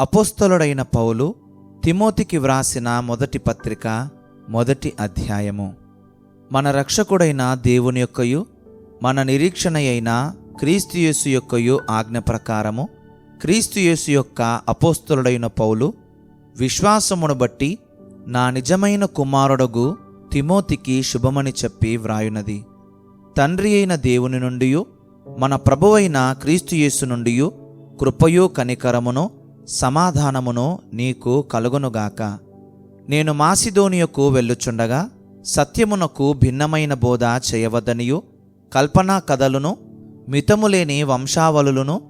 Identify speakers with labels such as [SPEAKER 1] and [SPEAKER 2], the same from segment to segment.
[SPEAKER 1] అపోస్తలుడైన పౌలు తిమోతికి వ్రాసిన మొదటి పత్రిక మొదటి అధ్యాయము. మన రక్షకుడైన దేవుని యొక్కయు మన నిరీక్షణ అయిన క్రీస్తుయేసు యొక్కయు ఆజ్ఞ ప్రకారము క్రీస్తుయేసు యొక్క అపోస్తలుడైన పౌలు విశ్వాసమును బట్టి నా నిజమైన కుమారుడగు తిమోతికి శుభమని చెప్పి వ్రాయునది. తండ్రి అయిన దేవుని నుండి మన ప్రభువైన క్రీస్తుయేసు నుండి కృపయు కనికరమును సమాధానమును నీకు కలుగునుగాక. నేను మాసిదోనియకు వెళ్ళుచుండగా సత్యమునకు భిన్నమైన బోధ చేయవద్దనియు కల్పనా కథలను మితములేని వంశావళులను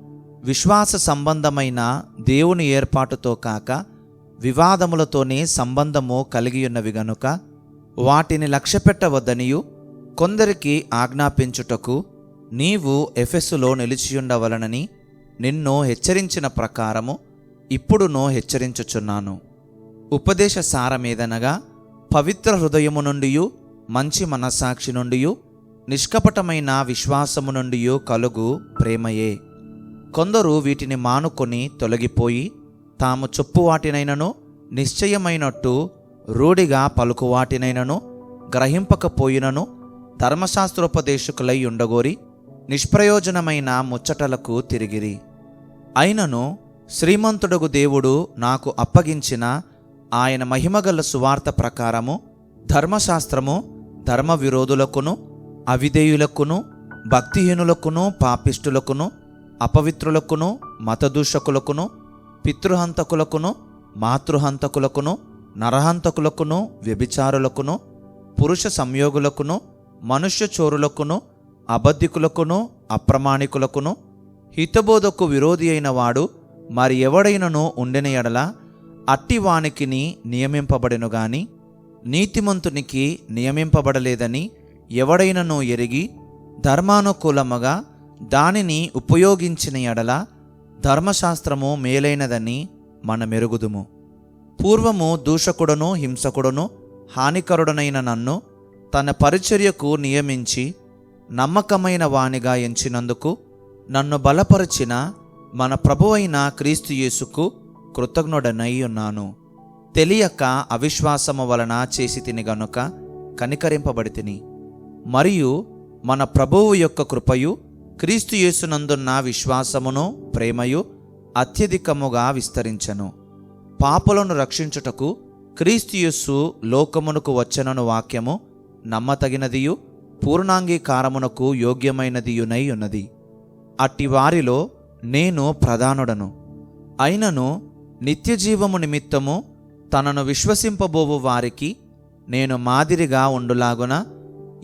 [SPEAKER 1] విశ్వాస సంబంధమైన దేవుని ఏర్పాటుతో కాక వివాదములతోనే సంబంధము కలిగియున్నవి గనుక వాటిని లక్ష్యపెట్టవద్దనియు కొందరికి ఆజ్ఞాపించుటకు నీవు ఎఫెస్సులో నిలిచియుండవలనని నిన్ను హెచ్చరించిన ప్రకారము ఇప్పుడునో హెచ్చరించుచున్నాను. ఉపదేశ సారమేదనగా పవిత్ర హృదయము నుండి మంచి మనస్సాక్షి నుండి నిష్కపటమైన విశ్వాసము నుండి కలుగు ప్రేమయే. కొందరు వీటిని మానుకొని తొలగిపోయి తాము చొప్పువాటినైనను నిశ్చయమైనట్టు రూఢిగా పలుకువాటినైనను గ్రహింపకపోయినను ధర్మశాస్త్రోపదేశకులై ఉండగోరి నిష్ప్రయోజనమైన ముచ్చటలకు తిరిగిరి. అయినను శ్రీమంతుడగు దేవుడు నాకు అప్పగించిన ఆయన మహిమగల సువార్త ప్రకారము ధర్మశాస్త్రము ధర్మ విరోధులకును అవిధేయులకును భక్తిహీనులకును పాపిష్టులకును అపవిత్రులకును మతదూషకులకును పితృహంతకులకును మాతృహంతకులకును నరహంతకులకును వ్యభిచారులకును పురుష సంయోగులకును మనుష్య చోరులకును అబద్ధికులకును అప్రమాణికులకును హితబోధకు విరోధి అయిన వాడు మరి ఎవడైనను ఉండిన ఎడల అట్టివానికిని నియమింపబడెను గాని నీతిమంతునికి నియమింపబడలేదని ఎవడైనను ఎరిగి ధర్మానుకూలముగా దానిని ఉపయోగించిన ఎడల ధర్మశాస్త్రము మేలైనదని మనమెరుగుదుము. పూర్వము దూషకుడను హింసకుడును హానికరుడనైన నన్ను తన పరిచర్యకు నియమించి నమ్మకమైన వానిగా ఎంచినందుకు నన్ను బలపరిచిన మన ప్రభువైన క్రీస్తు యేసుకు కృతజ్ఞుడనై ఉన్నాను. తెలియక అవిశ్వాసము వలన చేసి తిని గనుక కనికరింపబడి తిని మరియు మన ప్రభువు యొక్క కృపయు క్రీస్తు యేసునందున్న విశ్వాసమును ప్రేమయు అత్యధికముగా విస్తరించను. పాపలను రక్షించుటకు క్రీస్తు యేసు లోకమునకు వచ్చనను వాక్యము నమ్మతగినదియు పూర్ణాంగీకారమునకు యోగ్యమైనదియునై ఉన్నది. అట్టి వారిలో నేను ప్రధానుడను. అయినను నిత్యజీవము నిమిత్తము తనను విశ్వసింపబోవు వారికి నేను మాదిరిగా ఉండులాగున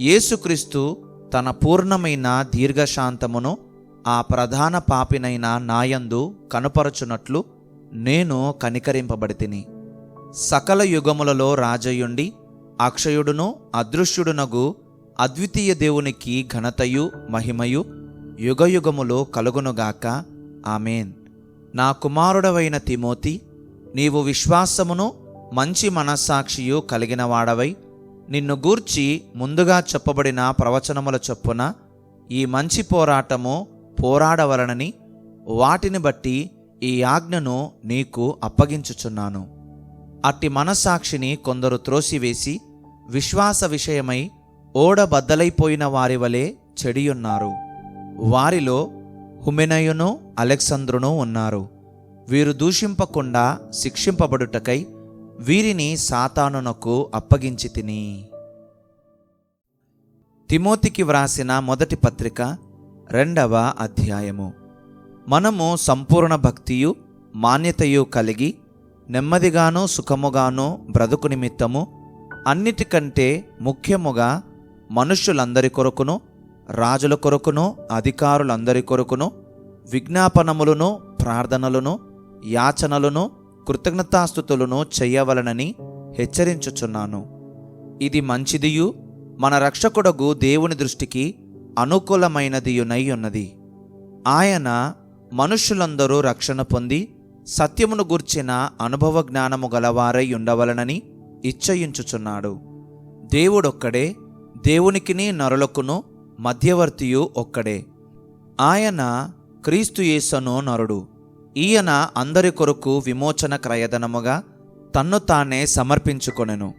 [SPEAKER 1] యేసుక్రీస్తు తన పూర్ణమైన దీర్ఘశాంతమును ఆ ప్రధాన పాపినైన నాయందు కనుపరచునట్లు నేను కనికరింపబడితిని. సకల యుగములలో రాజయుండి అక్షయుడును అదృశ్యుడునగు అద్వితీయ దేవునికి ఘనతయు మహిమయు యుగయుగములో కలుగునుగాక. ఆమెన్. నా కుమారుడవైన తిమోతి నీవు విశ్వాసమును మంచి మనస్సాక్షియు కలిగిన వాడవై నిన్ను గూర్చి ముందుగా చెప్పబడిన ప్రవచనముల చొప్పున ఈ మంచి పోరాటము పోరాడవలనని వాటిని బట్టి ఈ ఆజ్ఞను నీకు అప్పగించుచున్నాను. అట్టి మనస్సాక్షిని కొందరు త్రోసివేసి విశ్వాస విషయమై ఓడ బద్దలైపోయిన వారి వలె చెడియున్నారు. వారిలో హుమెనయును అలెక్సంద్రును ఉన్నారు. వీరు దూషింపకుండా శిక్షింపబడుటకై వీరిని సాతానునకు అప్పగించి తిని. తిమోతికి వ్రాసిన మొదటి పత్రిక రెండవ అధ్యాయము. మనము సంపూర్ణ భక్తియు మాన్యతయు కలిగి నెమ్మదిగాను సుఖముగాను బ్రతుకు నిమిత్తము అన్నిటికంటే ముఖ్యముగా మనుష్యులందరి కొరకును రాజుల కొరకును అధికారులందరి కొరకును విజ్ఞాపనములను ప్రార్థనలను యాచనలను కృతజ్ఞతాస్థుతులను చేయవలనని హెచ్చరించుచున్నాను. ఇది మంచిదియు మన రక్షకుడగు దేవుని దృష్టికి అనుకూలమైనదియునై ఉన్నది ఆయన మనుష్యులందరూ రక్షణ పొంది సత్యమును గూర్చిన అనుభవ జ్ఞానము గలవారై ఉండవలనని ఇచ్చయించుచున్నాడు. దేవుడొక్కడే దేవునికిని నరులకును మధ్యవర్తియు ఒక్కడే. ఆయన క్రీస్తు యేసను నరుడు. ఈయన అందరి కొరకు విమోచన క్రయధనముగా తన్ను తానే సమర్పించుకొనెను.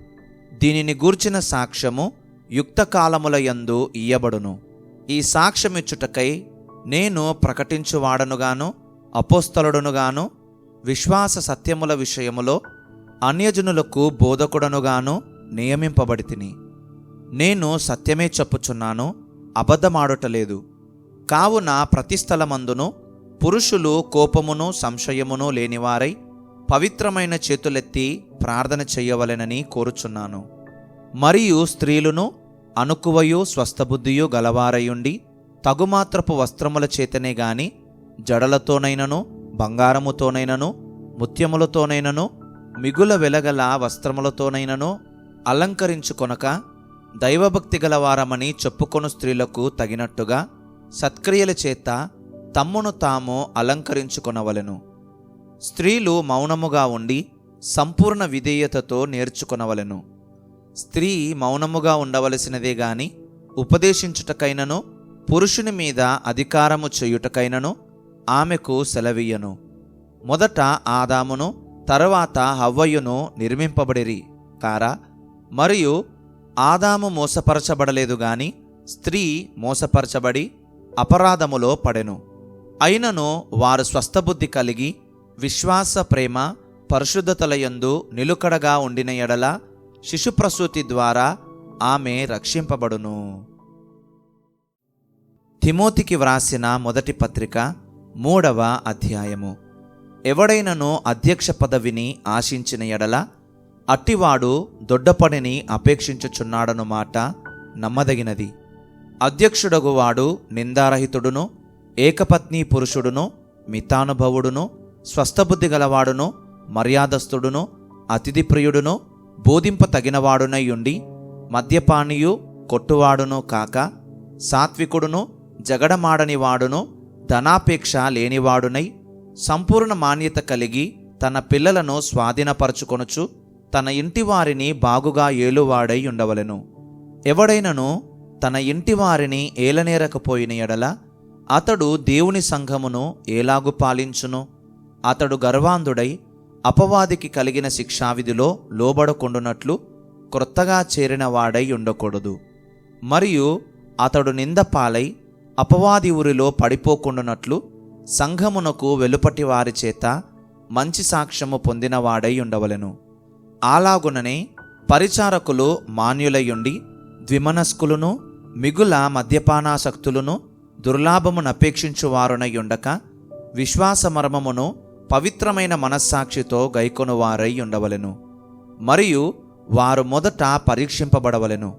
[SPEAKER 1] దీనిని గూర్చిన సాక్ష్యము యుక్తకాలముల యందు ఇయ్యబడును. ఈ సాక్ష్యమిచ్చుటకై నేను ప్రకటించువాడనుగాను అపోస్తలుడనుగాను విశ్వాస సత్యముల విషయములో అన్యజనులకు బోధకుడనుగాను నియమింపబడితిని. నేను సత్యమే చెప్పుచున్నాను అబద్ధమాడుటలేదు. కావున ప్రతి స్థలమందును పురుషులు కోపమును సంశయమును లేనివారై పవిత్రమైన చేతులెత్తి ప్రార్థన చెయ్యవలెనని కోరుచున్నాను. మరియు స్త్రీలును అనుకువయు స్వస్థబుద్ధియు గలవారయుండి తగుమాత్రపు వస్త్రముల చేతనే గాని జడలతోనైనను బంగారముతోనైనను ముత్యములతోనైనను మిగుల వెలగల వస్త్రములతోనైనను అలంకరించుకొనక దైవభక్తి గలవారమని చెప్పుకొను స్త్రీలకు తగినట్టుగా సత్క్రియల చేత తమ్మును తాము అలంకరించుకొనవలెను. స్త్రీలు మౌనముగా ఉండి సంపూర్ణ విధేయతతో నేర్చుకొనవలెను. స్త్రీ మౌనముగా ఉండవలసినదే గాని ఉపదేశించుటకైనను పురుషుని మీద అధికారము చేయుటకైనను ఆమెకు సెలవీయను. మొదట ఆదామును తరువాత హవ్వయును నిర్మింపబడిరి. కారా మరియు ఆదాము మోసపరచబడలేదు గాని స్త్రీ మోసపరచబడి అపరాధములో పడెను. అయినను వారు స్వస్థబుద్ధి కలిగి విశ్వాస ప్రేమ పరిశుద్ధతలయందు నిలుకడగా ఉండిన ఎడల శిశుప్రసూతి ద్వారా ఆమె రక్షింపబడును. తిమోతికి వ్రాసిన మొదటి పత్రిక మూడవ అధ్యాయము. ఎవడైనను అధ్యక్ష పదవిని ఆశించిన ఎడల అట్టివాడు దొడ్డపనిని అపేక్షించుచున్నాడను మాట నమ్మదగినది. అధ్యక్షుడగువాడు నిందారహితుడును ఏకపత్ని పురుషుడును మితానుభవుడును స్వస్థబుద్ధి గలవాడును మర్యాదస్థుడును అతిథి ప్రియుడును బోధింప తగినవాడునై ఉండి మద్యపానీయు కొట్టువాడును కాక సాత్వికుడును జగడమాడని వాడును ధనాపేక్ష లేనివాడునై సంపూర్ణ మాన్యత కలిగి తన పిల్లలను స్వాధీనపరచుకొనుచు తన ఇంటి వారిని బాగుగా ఏలువాడై ఉండవలెను. ఎవడైనను తన ఇంటి వారిని ఏలనేరకపోయిన ఎడల అతడు దేవుని సంఘమును ఏలాగు పాలించును. అతడు గర్వాంధుడై అపవాదికి కలిగిన శిక్షావిధిలో లోబడకుండునట్లు క్రొత్తగా చేరిన వాడై ఉండకూడదు. మరియు అతడు నిందపాలై అపవాది ఊరిలో పడిపోకుండునట్లు సంఘమునకు వెలుపటి వారి చేత మంచి సాక్ష్యము పొందినవాడై ఉండవలెను. అలాగుననే పరిచారకులు మాన్యులయుండి ద్విమనస్కులను మిగుల మద్యపానాసక్తులను దుర్లాభమునపేక్షించువారునై ఉండక విశ్వాసమర్మమును పవిత్రమైన మనస్సాక్షితో గైకొనువారై ఉండవలెను మరియు వారు మొదట పరీక్షింపబడవలెను.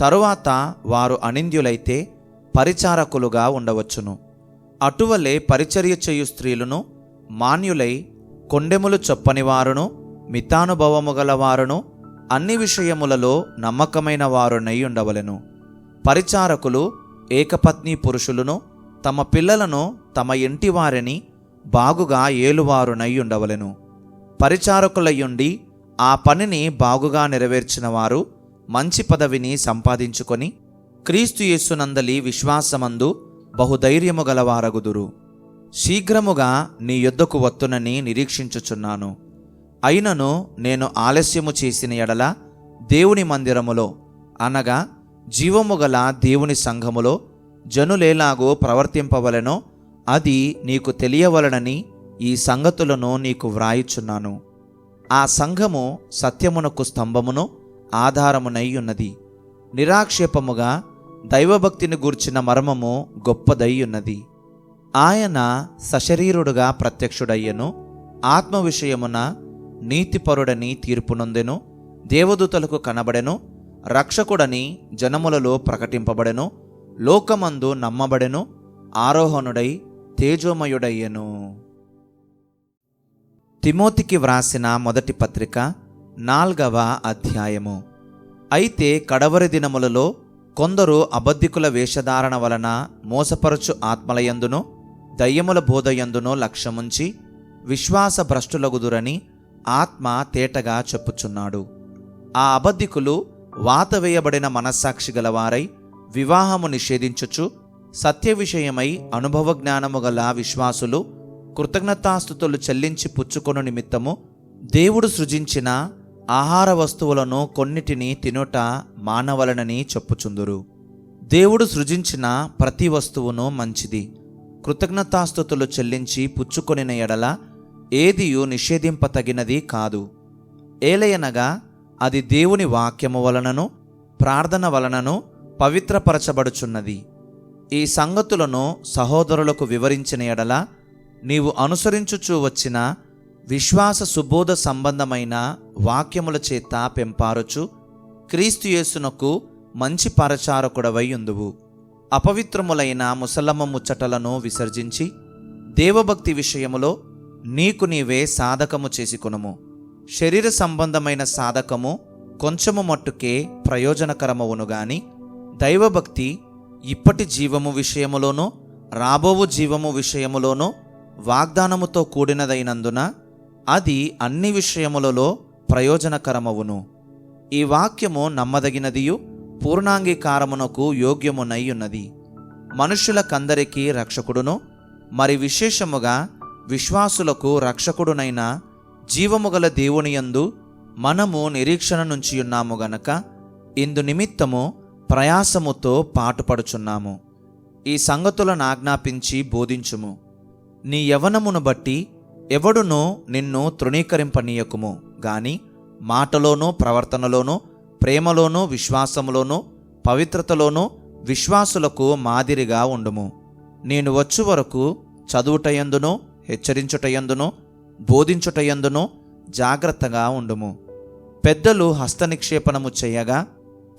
[SPEAKER 1] తరువాత వారు అనింద్యులైతే పరిచారకులుగా ఉండవచ్చును. అటువలే పరిచర్య చేయు స్త్రీలను మాన్యులై కొండెములు చొప్పనివారును మితానుభవము గలవారును అన్ని విషయములలో నమ్మకమైన వారునై ఉండవలెను. పరిచారకులు ఏకపత్ని పురుషులను తమ పిల్లలను తమ ఇంటి వారిని బాగుగా ఏలువారునై ఉండవలెను. పరిచారకులయ్యుండి ఆ పనిని బాగుగా నెరవేర్చిన వారు మంచి పదవిని సంపాదించుకొని క్రీస్తు యేస్సునందలి విశ్వాసమందు బహుధైర్యము గలవారగుదురు. శీఘ్రముగా నీ యొద్దకు వత్తునని నిరీక్షించుచున్నాను. అయినను నేను ఆలస్యము చేసిన ఎడల దేవుని మందిరములో అనగా జీవము గల దేవుని సంఘములో జనులేలాగో ప్రవర్తింపవలెనో అది నీకు తెలియవలనని ఈ సంగతులను నీకు వ్రాయిచున్నాను. ఆ సంఘము సత్యమునకు స్తంభమును ఆధారమునై ఉన్నది. నిరాక్షేపముగా దైవభక్తిని గూర్చిన మర్మము గొప్పదై ఉన్నది. ఆయన సశరీరుడుగా ప్రత్యక్షుడయ్యను. ఆత్మ విషయమున నీతిపరుడని తీర్పునొందెను దేవదూతలకు కనబడెను రక్షకుడని జనములలో ప్రకటింపబడెను లోకమందు నమ్మబడెను ఆరోహణుడై తేజోమయుడయ్యెను. తిమోతికి వ్రాసిన మొదటి పత్రిక నాల్గవ అధ్యాయము. అయితే కడవరి దినములలో కొందరు అబద్ధికుల వేషధారణ వలన మోసపరచు ఆత్మలయందును దయ్యముల బోధయందును లక్ష్యముంచి విశ్వాస భ్రష్టులగుదురని ఆత్మ తేటగా చెప్పుచున్నాడు. ఆ అబద్ధికులు వాత వేయబడిన మనస్సాక్షి గలవారై వివాహము నిషేధించుచు సత్య విషయమై అనుభవ జ్ఞానము గల విశ్వాసులు కృతజ్ఞతాస్థుతులు చెల్లించి పుచ్చుకొను నిమిత్తము దేవుడు సృజించిన ఆహార వస్తువులను కొన్నిటిని తినుట మానవలనని చెప్పుచుందురు. దేవుడు సృజించిన ప్రతి వస్తువును మంచిది. కృతజ్ఞతాస్థుతులు చెల్లించి పుచ్చుకొనిన ఎడల ఏదియు నిషేధింపతగినది కాదు. ఏలయనగా అది దేవుని వాక్యము వలనను ప్రార్థన వలనను పవిత్రపరచబడుచున్నది. ఈ సంగతులను సహోదరులకు వివరించిన ఎడల నీవు అనుసరించుచూ వచ్చిన విశ్వాస సుబోధ సంబంధమైన వాక్యముల చేత పెంపారుచు క్రీస్తుయేసునకు మంచి పరచారకుడవై ఉందువు అపవిత్రములైన ముసలమ్మ ముచ్చటలను విసర్జించి దేవభక్తి విషయములో నీకు నీవే సాధకము చేసుకునము. శరీర సంబంధమైన సాధకము కొంచెము మట్టుకే ప్రయోజనకరమవును గాని దైవభక్తి ఇప్పటి జీవము విషయములోనూ రాబోవు జీవము విషయములోనూ వాగ్దానముతో కూడినదైనందున అది అన్ని విషయములలో ప్రయోజనకరమవును. ఈ వాక్యము నమ్మదగినదియు పూర్ణాంగీకారమునకు యోగ్యమునై ఉన్నది. మనుషులకందరికీ రక్షకుడును మరి విశేషముగా విశ్వాసులకు రక్షకుడునైన జీవముగల దేవునియందు మనము నిరీక్షణ నుంచి ఉన్నాము గనక ఇందు నిమిత్తము ప్రయాసముతో పాటుపడుచున్నాము. ఈ సంగతులను ఆజ్ఞాపించి బోధించుము. నీ యవనమును బట్టి ఎవడునూ నిన్ను తృణీకరింపనీయకుము. గాని మాటలోనూ ప్రవర్తనలోనూ ప్రేమలోనూ విశ్వాసములోనూ పవిత్రతలోనూ విశ్వాసులకు మాదిరిగా ఉండుము. నేను వచ్చు వరకు చదువుటయందునో హెచ్చరించుటయందును బోధించుటయందును జాగ్రత్తగా ఉండుము. పెద్దలు హస్తనిక్షేపణము చేయగా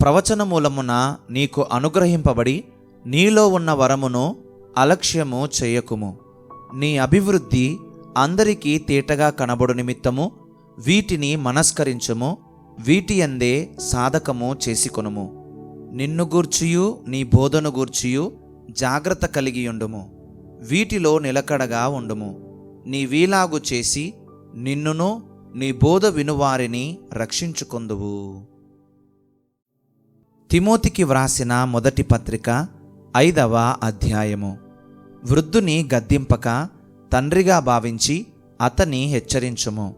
[SPEAKER 1] ప్రవచన మూలమున నీకు అనుగ్రహింపబడి నీలో ఉన్న వరమును అలక్ష్యము చేయకుము. నీ అభివృద్ధి అందరికీ తేటగా కనబడు నిమిత్తము వీటిని మనస్కరించుము వీటి అందే సాధకము చేసుకొనుము. నిన్ను గూర్చియు నీ బోధను గూర్చియు జాగ్రత్త కలిగి ఉండుము వీటిలో నిలకడగా ఉండుము. నీ వీలాగు చేసి నిన్నును నీ బోధ వినువారిని రక్షించుకొందువు. తిమోతికి వ్రాసిన మొదటి పత్రిక ఐదవ అధ్యాయము. వృద్ధుని గద్దింపక తండ్రిగా భావించి అతని హెచ్చరించుము.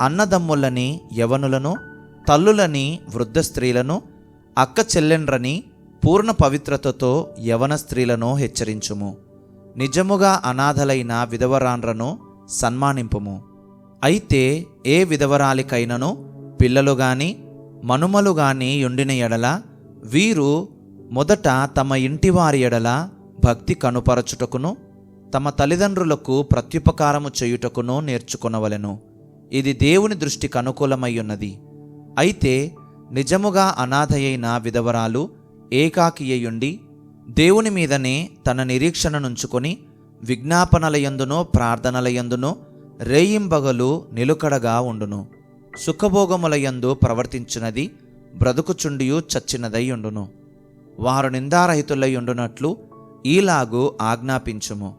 [SPEAKER 1] అన్నదమ్ములని యవనులను తల్లులని వృద్ధ స్త్రీలను అక్క చెల్లెండ్రని పూర్ణ పవిత్రతతో యవన స్త్రీలను హెచ్చరించుము. నిజముగా అనాథలైన విధవరాండ్రను సన్మానింపుము. అయితే ఏ విధవరాలికైనను పిల్లలు గాని మనుమలు గాని ఉండిన ఎడల వీరు మొదట తమ ఇంటివారి ఎడల భక్తి కనుపరచుటకును తమ తల్లిదండ్రులకు ప్రత్యుపకారము చేయుటకును నేర్చుకొనవలెను. ఇది దేవుని దృష్టికి అనుకూలమయ్యున్నది అయితే నిజముగా అనాథయైన విధవరాలు ఏకాకియ్యుండి దేవుని మీదనే తన నిరీక్షణనుంచుకొని విజ్ఞాపనలయందునో ప్రార్థనలయందునో రేయింబగలు నిలుకడగా ఉండును. సుఖభోగములయందు ప్రవర్తించినది బ్రతుకుచుండియు చచ్చినదయ్యుండును వారు నిందారహితులయ్యుండునట్లు ఈలాగు ఆజ్ఞాపించుము.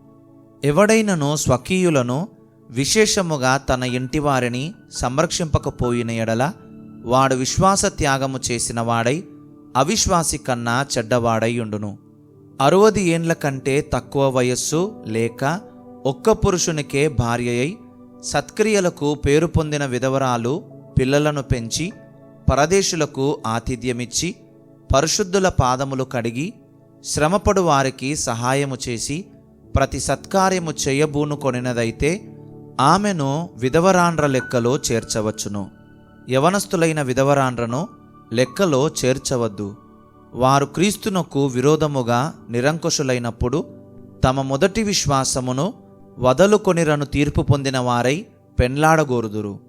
[SPEAKER 1] ఎవడైనను స్వకీయులను విశేషముగా తన ఇంటివారిని సంరక్షింపకపోయిన ఎడల వాడు విశ్వాస త్యాగము చేసిన వాడై అవిశ్వాసి కన్నా చెడ్డవాడై ఉండును. అరవది ఏండ్ల కంటే తక్కువ వయస్సు లేక ఒక్క పురుషునికే భార్యయై సత్క్రియలకు పేరు పొందిన విధవరాలు పిల్లలను పెంచి పరదేశులకు ఆతిథ్యమిచ్చి పరిశుద్ధుల పాదములు కడిగి శ్రమపడు వారికి సహాయము చేసి ప్రతి సత్కార్యము చేయబూను కొనినదైతే ఆమెను విధవరాండ్ర లెక్కలో చేర్చవచ్చును. యవనస్తులైన విధవరాండ్రను లెక్కలో చేర్చవద్దు. వారు క్రీస్తునకు విరోధముగా నిరంకుశులైనప్పుడు తమ మొదటి విశ్వాసమును వదలుకొనిరను తీర్పు పొందిన వారై పెండ్లాడగోరుదురు.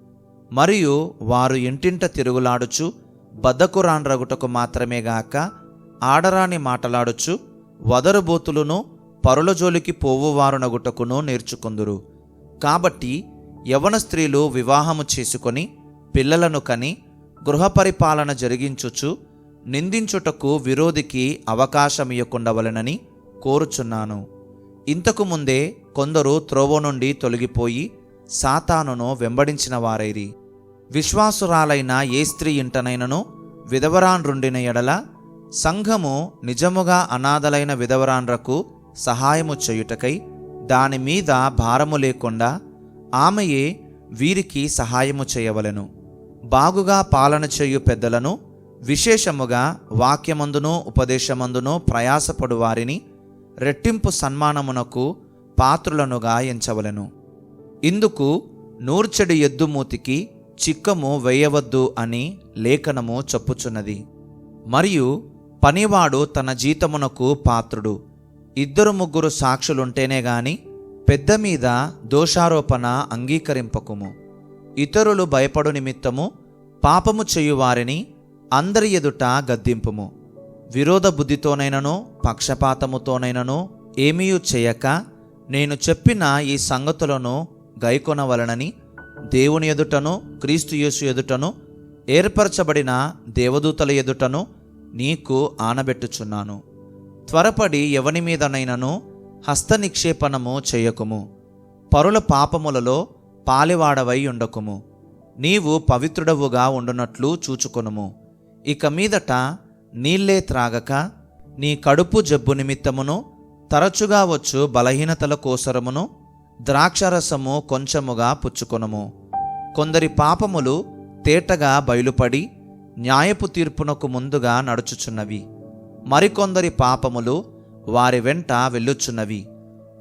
[SPEAKER 1] మరియు వారు ఇంటింట తిరుగులాడుచు బద్దకురాన్రగుటకు మాత్రమే గాక ఆడరాని మాటలాడుచు వదరుబోతులను పరుల జోలికి పోవువారునగుటకును నేర్చుకుందురు. కాబట్టి యవన స్త్రీలు వివాహము చేసుకొని పిల్లలను కని గృహపరిపాలన జరిగించుచు నిందించుటకు విరోధికి అవకాశం ఇవ్వకుండవలనని కోరుచున్నాను. ఇంతకు ముందే కొందరు త్రోవ నుండి తొలగిపోయి సాతానును వెంబడించిన వారైరి. విశ్వాసురాలైన ఏ స్త్రీ ఇంటనైనను విధవరాన్రుండిన ఎడల సంఘము నిజముగా అనాథలైన విధవరాన్రకు సహాయము చేయుటకై దాని మీద భారము లేకుండా ఆమెయే వీరికి సహాయము చేయవలెను. బాగుగా పాలన చేయు పెద్దలను విశేషముగా వాక్యమందును ఉపదేశమందును ప్రయాసపడు వారిని రెట్టింపు సన్మానమునకు పాత్రులనుగా ఎంచవలెను. ఇందుకు నూర్చడి ఎద్దుమూతికి చిక్కము వేయవద్దు అని లేఖనము చెప్పుచున్నది. మరియు పనివాడు తన జీతమునకు పాత్రుడు. ఇద్దరు ముగ్గురు సాక్షులుంటేనే గాని పెద్ద మీద దోషారోపణ అంగీకరింపకుము. ఇతరులు భయపడు నిమిత్తము పాపము చేయువారిని అందరి ఎదుట గద్దింపుము. విరోధ బుద్ధితోనైనను పక్షపాతముతోనైనను ఏమీయూ చేయక నేను చెప్పిన ఈ సంగతులను గైకొనవలనని దేవుని ఎదుటను క్రీస్తు యేసు ఎదుటను ఏర్పరచబడిన దేవదూతల ఎదుటను నీకు ఆనబెట్టుచున్నాను. త్వరపడి ఎవని మీదనైనను హస్త నిక్షేపణము చేయకుము. పరుల పాపములలో పాలివాడవై ఉండకుము. నీవు పవిత్రుడవుగా ఉండునట్లు చూచుకొనుము. ఇక మీదట నీళ్ళే త్రాగక నీ కడుపు జబ్బు నిమిత్తమును తరచుగా వచ్చు బలహీనతల కోసరమును ద్రాక్షరసము కొంచెముగా పుచ్చుకొనము. కొందరి పాపములు తేటగా బయలుపడి న్యాయపు తీర్పునకు ముందుగా నడుచుచున్నవి. మరికొందరి పాపములు వారి వెంట వెళ్ళుచున్నవి.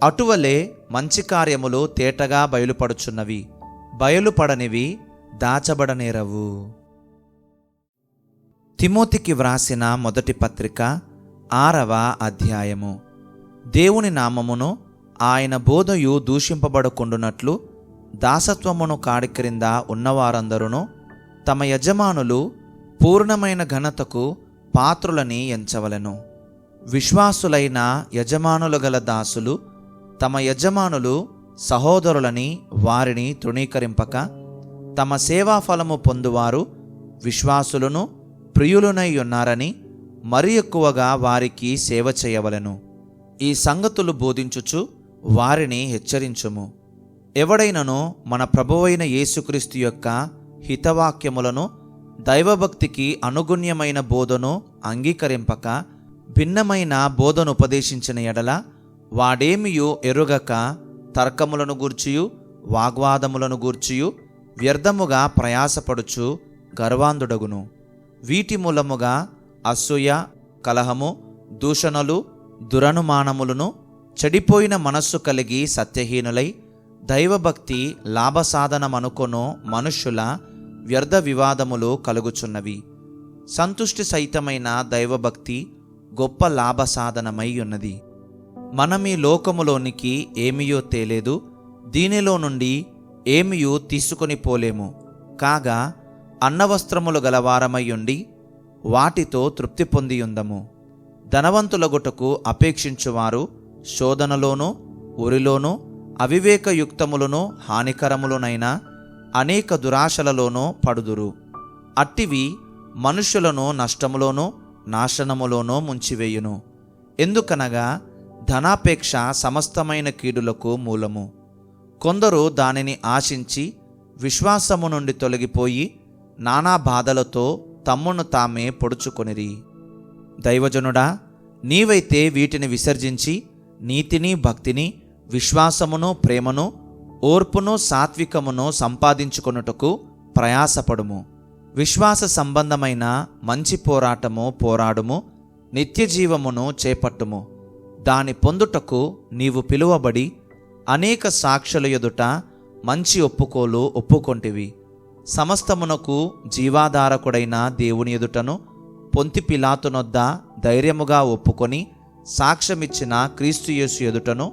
[SPEAKER 1] అటువలే మంచి కార్యములు తేటగా బయలుపడుచున్నవి. బయలుపడనివి దాచబడనేరవు. తిమోతికి వ్రాసిన మొదటి పత్రిక ఆరవ అధ్యాయము. దేవుని నామమును ఆయన బోధయు దూషింపబడకుండునట్లు దాసత్వమును కాడి క్రింద ఉన్నవారందరూ తమ యజమానులు పూర్ణమైన ఘనతకు పాత్రులని ఎంచవలెను. విశ్వాసులైన యజమానులు గల దాసులు తమ యజమానులు సహోదరులని వారిని తృణీకరింపక తమ సేవాఫలము పొందువారు విశ్వాసులను ప్రియులునై ఉన్నారని మరి ఎక్కువగా వారికి సేవ చేయవలెను. ఈ సంగతులు బోధించుచు వారిని హెచ్చరించుము. ఎవడైనను మన ప్రభువైన యేసుక్రీస్తు యొక్క హితవాక్యములను దైవభక్తికి అనుగుణ్యమైన బోధను అంగీకరింపక భిన్నమైన బోధను ఉపదేశించిన ఎడల వాడేమియో ఎరుగక తర్కములను గూర్చియు వాగ్వాదములను గూర్చియు వ్యర్థముగా ప్రయాసపడుచు గర్వాంధుడగును. వీటి మూలముగా అసూయ కలహము దూషణలు దురనుమానములను చెడిపోయిన మనస్సు కలిగి సత్యహీనులై దైవభక్తి లాభసాధనమనుకొను మనుష్యుల వ్యర్థ వివాదములు కలుగుచున్నవి. సంతుష్టి సహితమైన దైవభక్తి గొప్ప లాభసాధనమై ఉన్నది. మనం ఈ లోకములోనికి ఏమియో తేలేదు దీనిలో నుండి ఏమియో తీసుకొని పోలేము. కాగా అన్నవస్త్రములు గలవారమై ఉండి వాటితో తృప్తి పొందియుందము. ధనవంతులగుటకు అపేక్షించువారు శోధనలోనూ ఉరిలోనూ అవివేకయుక్తములను హానికరములునైన అనేక దురాశలలోనూ పడుదురు. అట్టివి మనుష్యులను నష్టములోనూ నాశనములోనూ ముంచివేయును. ఎందుకనగా ధనాపేక్ష సమస్తమైన కీడులకు మూలము. కొందరు దానిని ఆశించి విశ్వాసము నుండి తొలగిపోయి నానా బాధలతో తమ్మును తామే పొడుచుకొనిరి. దైవజనుడా నీవైతే వీటిని విసర్జించి నీతిని భక్తిని విశ్వాసమును ప్రేమను ఓర్పును సాత్వికమును సంపాదించుకొనుటకు ప్రయాసపడుము. విశ్వాస సంబంధమైన మంచి పోరాటము పోరాడుము నిత్యజీవమును చేపట్టుము. దాని పొందుటకు నీవు పిలువబడి అనేక సాక్షుల ఎదుట మంచి ఒప్పుకోలు ఒప్పుకొంటివి. సమస్తమునకు జీవాధారకుడైన దేవుని ఎదుటను పొంతి పిలాతునొద్ద ధైర్యముగా ఒప్పుకొని సాక్ష్యమిచ్చిన క్రీస్తుయేసు ఎదుటను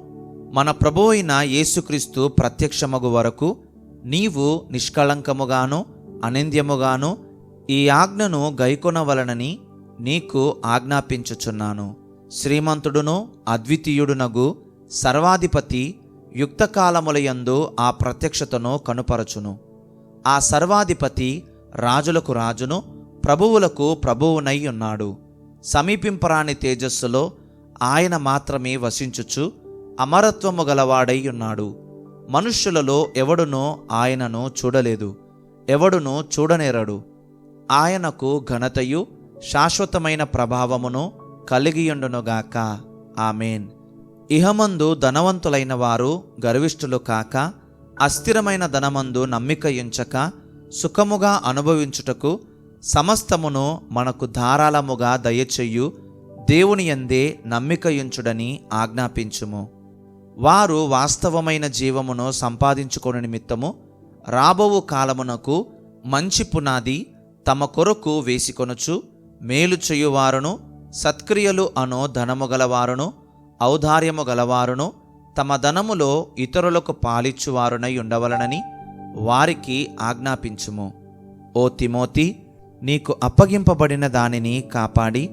[SPEAKER 1] మన ప్రభు అయిన యేసుక్రీస్తు ప్రత్యక్షమగు వరకు నీవు నిష్కళంకముగాను అనింద్యముగాను ఈ ఆజ్ఞను గైకొనవలనని నీకు ఆజ్ఞాపించుచున్నాను. శ్రీమంతుడును అద్వితీయుడునగు సర్వాధిపతి యుక్తకాలములయందు ఆ ప్రత్యక్షతను కనుపరచును. ఆ సర్వాధిపతి రాజులకు రాజును ప్రభువులకు ప్రభువునై ఉన్నాడు. సమీపింపరాని తేజస్సులో ఆయన మాత్రమే వసించుచు అమరత్వము గలవాడై ఉన్నాడు. మనుష్యులలో ఎవడునో ఆయనను చూడలేదు. ఎవడును చూడనేరడు. ఆయనకు ఘనతయు శాశ్వతమైన ప్రభావమును కలిగియుండునుగాక ఆమెన్. ఇహమందు ధనవంతులైన వారు గర్విష్ఠులు కాక అస్థిరమైన ధనమందు నమ్మిక ఎంచక సుఖముగా అనుభవించుటకు సమస్తమును మనకు ధారాళముగా దయచెయ్యు దేవుని యందే నమ్మికయుంచుడని ఆజ్ఞాపించుము. వారు వాస్తవమైన జీవమును సంపాదించుకొని నిమిత్తము రాబోవు కాలమునకు మంచి పునాది తమ కొరకు వేసికొనుచు మేలు చేయువారును సత్క్రియలు అను ధనము గలవారును ఔదార్యము గలవారును తమ ధనములో ఇతరులకు పాలిచ్చువారునై ఉండవలనని వారికి ఆజ్ఞాపించుము. ఓ తిమోతి నీకు అప్పగింపబడిన దానిని కాపాడి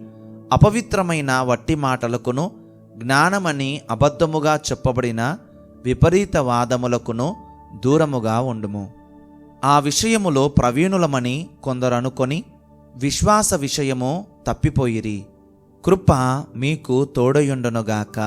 [SPEAKER 1] అపవిత్రమైన వట్టి మాటలకును జ్ఞానమని అబద్ధముగా చెప్పబడిన విపరీత వాదములకును దూరముగా ఉండుము. ఆ విషయములో ప్రవీణులమని కొందరు అనుకొని విశ్వాస విషయము తప్పిపోయిరి. కృప మీకు తోడయుండునుగాక.